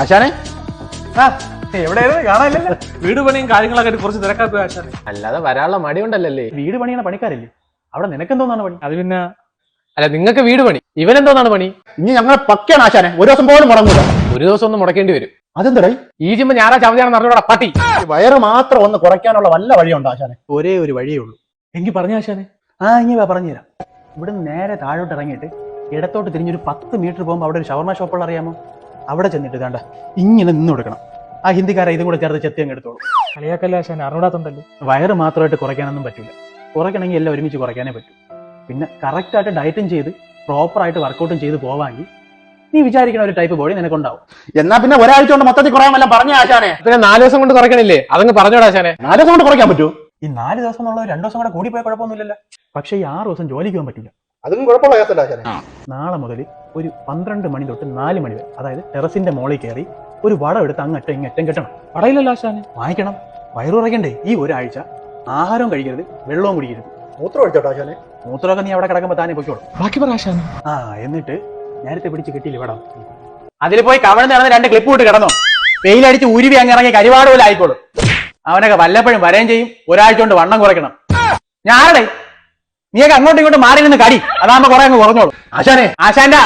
ആശാനെ? ആ എവിടെയായിരുന്നു? കാണാനില്ലല്ലോ. വീട് പണിയും കാര്യങ്ങളൊക്കെ ആയിട്ട് കുറച്ച് തിരക്കാക്കുക ആശാനെ. അല്ലാതെ വരാനുള്ള മടി ഉണ്ടല്ലേ വീട് പണിയണ പണിക്കാരില്ലേ? അവിടെ നിനക്കെന്തോന്നാണ് പണി? അത് പിന്നെ അല്ല നിങ്ങൾക്ക് വീട് പണി. ഇവനെന്തോന്നാണ് പണി? ഇനി ഞങ്ങളെ പക്കയാണ് ആശാനെ. ഒരു ദിവസം പോലും മുടങ്ങൂല ഒരു ദിവസം ഒന്നും മുടക്കേണ്ടി വരും. അതെന്താ ഈ ജിമ്മ ഞായറാഴ്ച അവധിയാണെന്ന് അറിഞ്ഞൂടാ പട്ടി. വയറ് മാത്രം ഒന്ന് കുറയ്ക്കാനുള്ള വല്ല വഴിയുണ്ടോ ആശാനെ? ഒരേ ഒരു വഴിയേ ഉള്ളൂ. എനിക്ക് പറഞ്ഞു ആശാനെ? ആ ഇനി പറഞ്ഞു തരാം. ഇവിടുന്ന് നേരെ താഴോട്ട് ഇറങ്ങിയിട്ട് ഇടത്തോട്ട് തിരിഞ്ഞൊരു പത്ത് മീറ്റർ പോകുമ്പോൾ അവിടെ ഒരു ഷവർമ ഷോപ്പുള്ള അറിയാമോ? അവിടെ ചെന്നിട്ട് കണ്ട ഇങ്ങനെ നിന്ന് കൊടുക്കണം. ആ ഹിന്ദിക്കാരെ ഇതും കൂടെ ചേർത്ത് ചെത്തി അങ്ങ് എടുത്തോളൂ. കളിയാക്കല്ല ആശാനെ അറിഞ്ഞൂടാത്തണ്ടല്ലോ വയറ് മാത്രമായിട്ട് കുറയ്ക്കാനൊന്നും പറ്റില്ല കുറയ്ക്കണമെങ്കിൽ എല്ലാം ഒരുമിച്ച് കുറയ്ക്കാനേ പറ്റൂ. പിന്നെ കറക്റ്റായിട്ട് ഡയറ്റും ചെയ്ത് പ്രോപ്പറായിട്ട് വർക്കൗട്ടും ചെയ്ത് പോവാമെങ്കിൽ നീ വിചാരിക്കുന്ന ഒരു ടൈപ്പ് ബോഡി നിനക്കുണ്ടാവും. എന്നാ പിന്നെ ഒരാഴ്ച കൊണ്ട് മൊത്തത്തിൽ കുറയാൻ പറഞ്ഞു പറഞ്ഞ ആശാനെ? പിന്നെ നാല് ദിവസം കൊണ്ട് കുറയ്ക്കണില്ലേ? അതങ്ങ് പറഞ്ഞോടാ ആശാനെ. നാല് ദിവസം കൊണ്ട് കുറയ്ക്കാൻ പറ്റൂ? ഈ നാല് ദിവസം എന്നുള്ളത് രണ്ടു ദിവസം കൂടെ കൂടി പോയ കുഴപ്പമൊന്നുമില്ലല്ലോ. പക്ഷേ ഈ ആറ് ദിവസം ജോലിക്ക് പോകാൻ പറ്റില്ല അതും കുഴപ്പമുള്ള കേസല്ല ആശാനെ നാളെ മുതൽ ഒരു പന്ത്രണ്ട് മണി തൊട്ട് നാല് മണി വരെ അതായത് ടെറസിന്റെ മോളിൽ കയറി ഒരു വടം എടുത്ത് അങ്ങട്ടും ഇങ്ങറ്റം കെട്ടണം. വടയിലല്ല ആശാനെ. വാങ്ങിക്കണം. വയറുറയ്ക്കണ്ടേ ഈ ഒരാഴ്ച ആഹാരവും കഴിക്കരുത് വെള്ളവും കുടിക്കരുത്. മൂത്രം ഒഴിച്ചോട്ടോ ആശാനെ? മൂത്രമൊക്കെ നീ അവിടെ കിടക്കുമ്പോൾ താനേ പൊയ്ക്കോളൂ. ബാക്കി പറ ആശാനെ. ആ എന്നിട്ട് നേരത്തെ പിടിച്ച് കിട്ടിയില്ല വടം? അതിൽ പോയി കവണം നടന്ന് രണ്ട് ക്ലിപ്പ് വിട്ട് കിടന്നോ? വെയിലടിച്ച് ഉരുവി അങ്ങ് ഇറങ്ങി കരിവാട് പോലെ ആയിക്കോളും. അവനൊക്കെ വല്ലപ്പോഴും വരേം ചെയ്യും ഒരാഴ്ച കൊണ്ട് വണ്ണം കുറയ്ക്കണം. ഞാനടേ നീയൊക്കെ അങ്ങോട്ടും ഇങ്ങോട്ടും മാറി നിന്ന് കടി. അതാകുമ്പോ കുറെ അങ്ങ് കുറഞ്ഞോളൂ. ആശാനെ. ആശാന്റെ